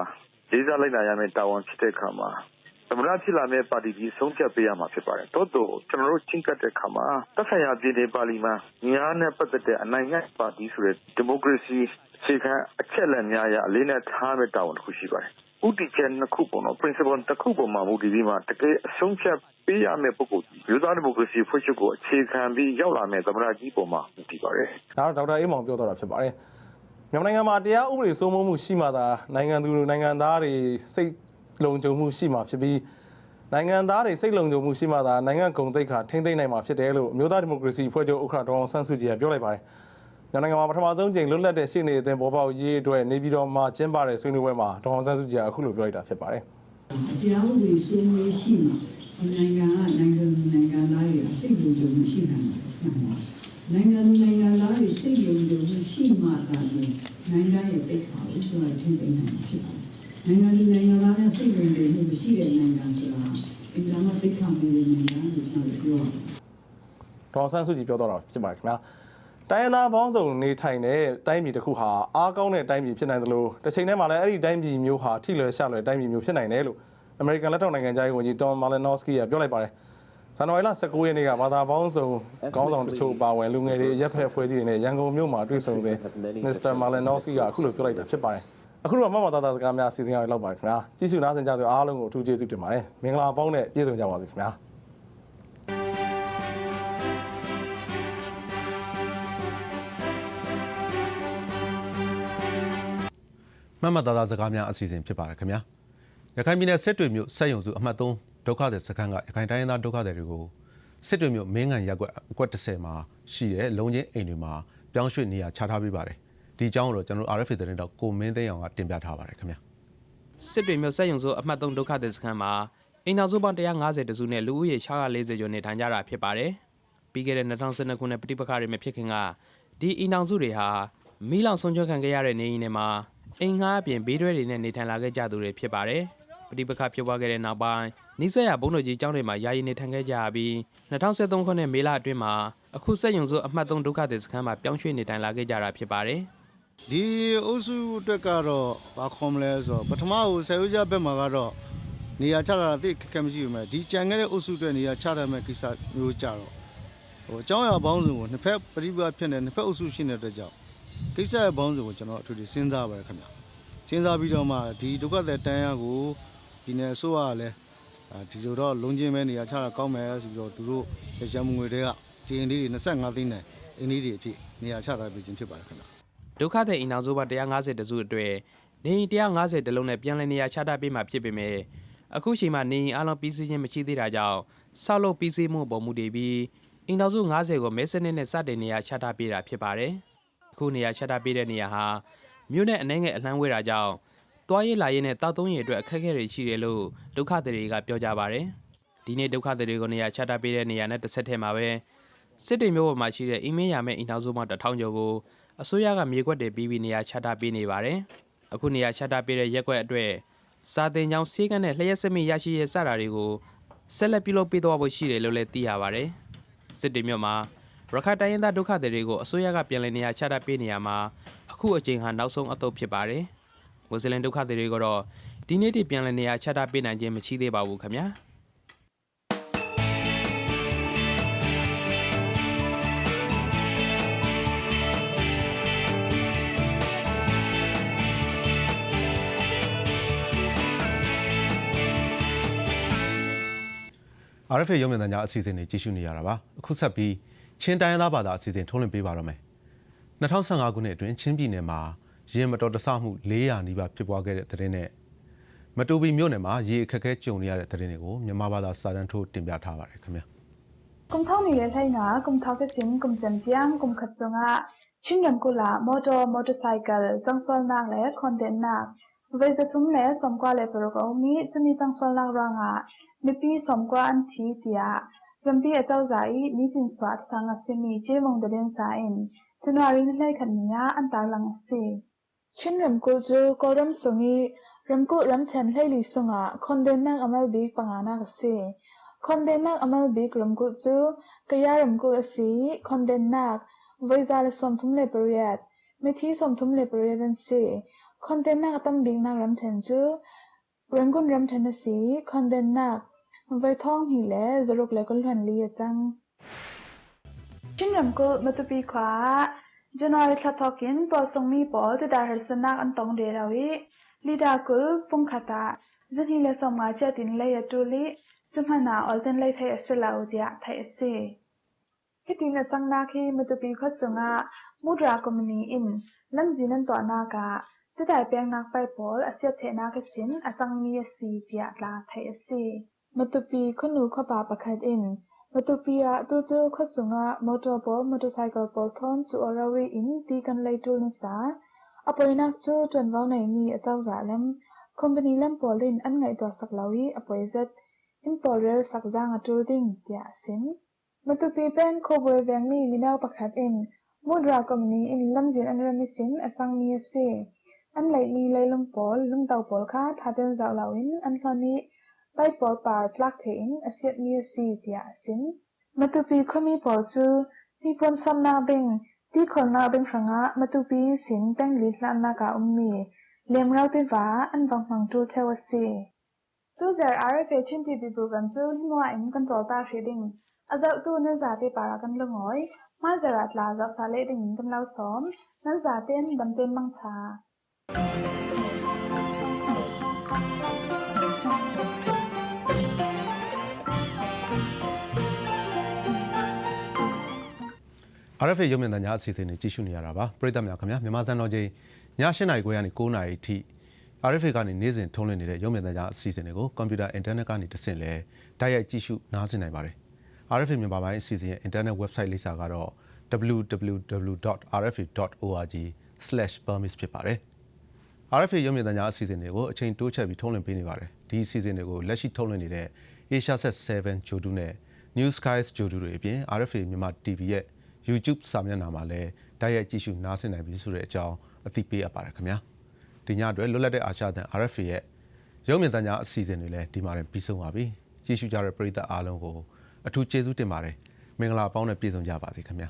လေးစားလိုက်နာရမယ့် တာဝန်ဖြစ်တဲ့ခါမှာ သမဏဖြစ်လာမယ့် ပါတီကြီးဆုံးဖြတ်ပေးရမှာ ဖြစ်ပါတယ်တိုးတော့ကျွန်တော်တို့ ချင်းကပ်တဲ့ခါမှာ သက်ဆိုင်ရာ ပြည်နယ်ပါလီမန်ညာနဲ့ ပတ်သက်တဲ့ အနိုင်ရပါတီဆိုတဲ့ ဒီမိုကရေစီ အခြေခံအချက်အလက်များအရအလေးနဲ့ထားမဲ့တာဝန်တစ်ခုရှိပါတယ်ဥတီချက်နှစ်ခုပေါ့နော် principle တစ်ခုပေါ်မှာမူတည်ပြီးမှတကယ်အဆုံးဖြတ်ပေးရမယ့်ပုဂ္ဂိုလ်ကြီးယူသားဒီမိုကရေစီဖွဲ့ချုပ်ကိုအခြေခံပြီးရောက်လာမယ့်သမ္မတကြီးပေါ်မှာမူတည်ပါတယ်ဒါတော့ဒေါက်တာအေးမောင်ပြောတော့တာဖြစ်ပါတယ်မြန်မာနိုင်ငံမှာတရားဥပဒေစိုးမိုးမှုရှိမှသာနိုင်ငံသူနိုင်ငံသားတွေစိတ်လုံခြုံမှုရှိမှာဖြစ်ပြီးနိုင်ငံသားတွေစိတ်လုံခြုံမှုရှိမှသာနိုင်ငံကုန်သိက္ခာထိမ့်သိမ့်နိုင်မှာဖြစ်တယ်လို့အမျိုးသားဒီမိုကရေစီဖွဲ့ချုပ်ဥက္ကဋ္ဌဒေါအောင်ဆန်းစုကြည်ကပြောလိုက်ပါတယ်မြ န်မာနိုင်ငံမှာပထမဆုံးကြိမ်လွတ်လပ်တဲ့ရှေ့နေအသင်းပေါ်ပေါက်ရေးအတွက်နေပြည်တော်မှာကျင်းပတဲ့ဆွေးနွေးပွဲမှာဒေါအောင်ဆန်းစုကြည်ကအခုလိုပြောလိုက်တာဖြစ်ပါတယ်တရားဥပဒေစိုးမိုးရှိမှာနိုင်ငံကနိုင်ငံသူနိုင်ငံသားတွေစိတ်လုံခြုံမှုရှိနိုင်တယ်နိုင်ငံသူနိုင်ငံသားတွေစိတ်လုံခြုံမှုရှိမှသာလေနိုင်ငံရဲ့တိတ်ခါကိုဆိုတာထင်သိနိုင်မှာဖြစ်ပါတယ်နိုင်ငံသူနိုင်ငံသားတွေစိတ်လုံခြုံမှုမရှိတဲ့နိုင်ငံဆိုတာအင်တာနက်တိတ်ခါမှုတွေနိုင်ငံလို့ပြောတယ်ဒေါအောင်ဆန်းစုကြည်ပြောတော့တာဖြစ်ပါတယ်ခင်ဗျာ တိုင်းရင်းသားပေါင်းစုံနေထိုင်တဲ့တိုင်းပြည်တစ်ခုဟာအားကောင်းတဲ့တိုင်းပြည်ဖြစ်နိုင်သလိုတစ်ချိန်တည်းမှာလည်းအဲ့ဒီတိုင်းပြည်မျိုးဟာထိလွယ်ရှလွယ်တိုင်းပြည်မျိုးဖြစ်နိုင်တယ်လို့အမေရိကန်လက်ထောက်နိုင်ငံသားရေးဝန်ကြီးတော်မာလနော့စကီကပြောလိုက်ပါတယ်ဇန်နဝါရီလ19ရက်နေ့ကဘာသာပေါင်းစုံခေါင်းဆောင်တချို့ပါဝင်လူငယ်တွေရက်ဖက်ဖွဲ့စည်းနေရန်ကုန်မြို့မှာတွေ့ဆုံစဉ်မစ္စတာမာလနော့စကီကအခုလိုပြောလိုက်တာဖြစ်ပါတယ်အခုတော့မမသားသားစကားများစီစဉ်ရလောက်ပါတယ်ခင်ဗျာကြည့်ရှုနားဆင်ကြသူအားလုံးကိုအထူးကျေးဇူးတင်ပါတယ်မင်္ဂလာပေါင်းနဲ့ပြည့်စုံကြပါစေခင်ဗျာ မှတ်မှတ်သားသားစကားများအစီအစဉ်ဖြစ်ပါတယ်ခင်ဗျာရခိုင်ပြည်နယ်စစ်တွေမြို့စက်ရုံစုအမှတ်3ဒုက္ခသည်စခန်းကရခိုင်တိုင်းရင်းသားဒုက္ခသည်တွေကိုစစ်တွေမြို့မင်းငံရက်ကွက်အကွက်30မှာရှိတဲ့လုံချင်းအိမ်တွေမှာပြောင်းရွှေ့နေရာချထားပေးပါတယ်ဒီအကြောင်းကိုတော့ကျွန်တော် RFA သတင်းတော့ကိုမင်းသိန်းအောင်ကတင်ပြထားပါတယ်ခင်ဗျာစစ်တွေမြို့စက်ရုံစုအမှတ်3ဒုက္ခသည်စခန်းမှာအိမ်တော်စုပေါင်း150တစုနဲ့လူဦးရေ640ကျော်နေထိုင်ကြတာဖြစ်ပါတယ်။ပြီးခဲ့တဲ့2012ခုနှစ်ပဋိပက္ခတွေမဖြစ်ခင်ကဒီအိမ်တော်စုတွေဟာမီးလောင်ဆုံးကျွမ်းခံခဲ့ရတဲ့နေအိမ်တွေမှာ အိမ်ငှားအပြင်ဘေးတွဲတွေနဲ့နေထိုင်လာခဲ့ကြသူတွေဖြစ်ပါတယ်။ပဋိပက္ခဖြစ်ပွားခဲ့တဲ့နောက်ပိုင်းနိစရဘုံတော်ကြီးကျောင်းတွေမှာယာယီနေထိုင်ခဲ့ကြပြီး2013ခုနှစ်မေလအတွင်းမှာအခုစက်ရုံစုအမှတ်3ဒုက္ခသည်စခန်းမှာပြောင်းရွှေ့နေထိုင်လာခဲ့ကြတာဖြစ်ပါတယ်။ဒီအုပ်စုအတွက်ကတော့ဘာခေါ်မလဲဆိုတော့ပထမကိုဆယ်ဦးကြဘက်မှာကတော့နေရာချတာတိတ်ခက်ခဲမရှိဘူးမဲ့ဒီကြံခဲ့တဲ့အုပ်စုအတွက်နေရာချရမယ့်ကိစ္စမျိုးကြတော့ဟိုအကြောင်းအရာပေါင်းစုံကိုနှစ်ဖက်ပရိပက္ခဖြစ်နေနှစ်ဖက်အုပ်စုရှိနေတဲ့အတွက်ကြောင့် ကိစ္စရဲ့ပေါင်းစုံကိုကျွန်တော်အထူးစဉ်းစားပါတယ်ခင်ဗျစဉ်းစားပြီးတော့မှဒီဒုက္ခသည်တန်းရကိုဒီနယ်အစိုးရကလည်းဒီလိုတော့လုံချင်းပဲနေရာချတာကောင်းမယ်ဆိုပြီးတော့သူတို့ရံမှုငွေတွေကဒီအင်းလေးတွေ25သိန်းနဲ့အင်းလေးတွေအဖြစ်နေရာချတာပြခြင်းဖြစ်ပါတယ်ခင်ဗျဒုက္ခသည်အိမ်အောင်စုပါ150တစုအတွက်နေအိမ်150တလုံးနဲ့ပြန်လည်နေရာချထားပေးမှဖြစ်ပေမဲ့အခုချိန်မှာနေအိမ်အလုံးပြီးစီးခြင်းမရှိသေးတာကြောင့်ဆောက်လုပ်ပြီးစီးမှုပေါ်မူတည်ပြီးအိမ်တော်စု90ကိုမဲစနစ်နဲ့စတင်နေရာချထားပေးတာဖြစ်ပါတယ်။အ ခုနေရာချထားပေးတဲ့နေရာဟာမြို့နယ်အနေငယ်အလှမ်းဝေးတာကြောင့်တွားရည်လာရည်နဲ့တောက်သုံးရည်အတွက်အခက်အခဲတွေရှိတယ်လို့ဒုက္ခသည်တွေကပြောကြပါတယ်။ဒီနေ့ဒုက္ခသည်တွေကိုနေရာချထားပေးတဲ့နေရာနဲ့တစ်ဆက်တည်းမှာပဲစစ်တွေမျိုးပေါ်မှာရှိတဲ့အင်းမင်းရမဲ့အိမ်နောက်စုပေါင်းတစ်ထောင်ကျော်ကိုအစိုးရကမြေကွက်တွေပြီးပြီးနေရာချထားပေးနေပါတယ်။အခုနေရာချထားပေးတဲ့ရက်ကွက်အတွက်စာတင်ကြောင်းစေးကန်းနဲ့လျှက်စစ်မိရရှိရစတာတွေကိုဆက်လက်ပြုလုပ်ပေးသွားဖို့ရှိတယ်လို့လည်းသိရပါတယ်။စစ်တွေမျိုးမှာ ရခိုင်တိုင်းရင်းသားဒုက္ခသည်တွေကိုအစိုးရကပြန်လည်နေရာချထားပေးနေရမှာအခုအချိန်ဟာနောက်ဆုံးအသုတ်ဖြစ်ပါတယ်။မွတ်စလင်ဒုက္ခသည်တွေကတော့ဒီနေ့ထိပြန်လည်နေရာချထားပေးနိုင်ခြင်းမရှိသေးပါဘူးခင်ဗျာ။ RFA ရုံးမြင်သံကြားအစီအစဉ်တွေကြည့်ရှုနေရတာပါအခုဆက်ပြီး ချင်းတိုင်းသားဘာသာအစီအစဉ်ထုတ်လွှင့်ပေးပါတော့မယ်။2015ခုနှစ်အတွင်းချင်းပြည်နယ်မှာရေမတော်တဆမှု400နီးပါးဖြစ်ပွားခဲ့တဲ့သတင်းနဲ့မတူပီမြို့နယ်မှာရေအခက်အခဲကြုံနေရတဲ့သတင်းတွေကိုမြန်မာဘာသာစာတမ်းထိုးတင်ပြထားပါတယ်ခင်ဗျာ။ကုံထောင်းနေတဲ့ထိုင်းနာကုံထောင်းကစင်ကုံကြံပြန်းကုံခတ်စုံကချင်းရံကိုလာမော်တော်မော်တော်ဆိုင်ကယ်ဇောင်းစောနာလေခွန်တဲ့နာဝေဇထုံလေစံကွာလေပရိုကောမီချမီဇောင်းစောလာရငါမီပီစံကွာအန်တီတီယာ เทนนักเวจะทุ่มและสมกว่าเลยปรกเอามีจะมีจังสวลนากรังอ่ะมีปีสมกว่าอันทีเตียรำปีเจ้าใจมีพินสวัสดิ์ ทางอาศิมีเจมงเดินสายนจนวารินเลยขันนี้อันตาลังสิชินรำกุจูก็รำสงีรำกุรำเชนให้ลิสงะคอนเทนนักอเมลบีปังอานักสิ condenak amal big ram ku chu kaya ram ku asi condenak voizal som thum le period me thi som thum le period an si condenak atam big na ram chen chu rangun ram chen asi condenak vai thong hi le zaruk le kul han li chang chin ram ku matupi khwa January tlathokin to songmi pol te dar sanak an tong de rawi lida kul pung khata zin hi le som nga cha tin le ya tu li จุมหนาออลเทนไลไทยเอสลาวเดียไทยเอสฮิตินจังนาคีมตุปีขสุงะมุดรากมนีอินลัมจีนันตัวนากาติได้เปียงนักไปปอลอาเซียเชนาคสินอาจังมีสีเปียลาไทยเอส มาตุปีคนูขบาประคัดอินมาตุปีอะตัวเจ้าขสุงะมอเตอร์บอลมอเตอร์ไซค์บอลทอนจูอราวีอินตีกันไลตุลนิสาอปรินักจูจนว่าในมีเจ้าจ่าเลมคอมพานีเลมปอลินอันไงตัวสักลาวีอปริเซตอินปอลเรลสักจางอตุลดิ้งเดียสินมาตุปีเป็นโคบวยแวงมีมีนาวประคัดอินมุดรากรมนี้อินลำจินอันเรมิสินอัจังมีเซอันไหลมีไหลลงปอลลงเตาปอลค่ะท่าเป็นสาวลาวินอันคราวนี้ an vang mang tu tewa si. သူဇာ RFA ချင်းတီပီပရိုဂရမ်ချူဟိမဝအိမ်ကန်စောတာရှေဒင်းအဇောတူနဇာတေပါရာကန်လုံငွိုင်မဇရာတလာဇာဆာလေဒင်းကန်လောက်ဆောမ်နဇာတေန်ဒမ်တေန်မန်းချာ RFA ရုံမြင်သံကြားအစီအစဉ်တွေကြည့်ရှုနေရတာပါပရိသတ်များခင်ဗျာမြန်မာစံတော်ချိန်ည8:00နာရီခွဲကနေ9:00နာရီထိ RFA ကနေနေ့စဉ်ထုံးလွှင့်နေတဲ့ရုံမြင်သံကြားအစီအစဉ်တွေကိုကွန်ပျူတာအင်တာနက်ကနေတဆင့်လဲတိုက်ရိုက်ကြည့်ရှုနားဆင်နိုင်ပါတယ် RFA မြန်မာပိုင်းအစီအစဉ်ရဲ့အင်တာနက် website လိပ်စာကတော့ www.rfa.org/burmese ဖြစ်ပါတယ် RFA ရုံမြင်သံကြားအစီအစဉ်တွေကိုအချိန်တိုးချက်ပြီးထုံးလွှင့်ပေးနေပါတယ်ဒီအစီအစဉ်တွေကိုလက်ရှိထုံးလွှင့်နေတဲ့ Asia Set 7 Jodu နဲ့ New Skies Jodu တွေအပြင် RFA မြန်မာ TV ရဲ့ YouTube စာမျက်နှာမှာလည်းတိုက်ရိုက်ကြည့်ရှုနားဆင်နိုင်ပြီဆိုတဲ့အကြောင်းအသိပေးအပ်ပါတယ်ခင်ဗျာဒီညအတွက်လွတ်လပ်တဲ့အာရှသံ RFA ရဲ့ရုံမြင်သံကြားအစီအစဉ်တွေလည်းဒီမှာတင်ပြီးဆုံးပါပြီကြည့်ရှုကြတဲ့ပရိသတ်အားလုံးကိုအထူးကျေးဇူးတင်ပါတယ်မင်္ဂလာပေါင်းနဲ့ပြည့်စုံကြပါစေခင်ဗျာ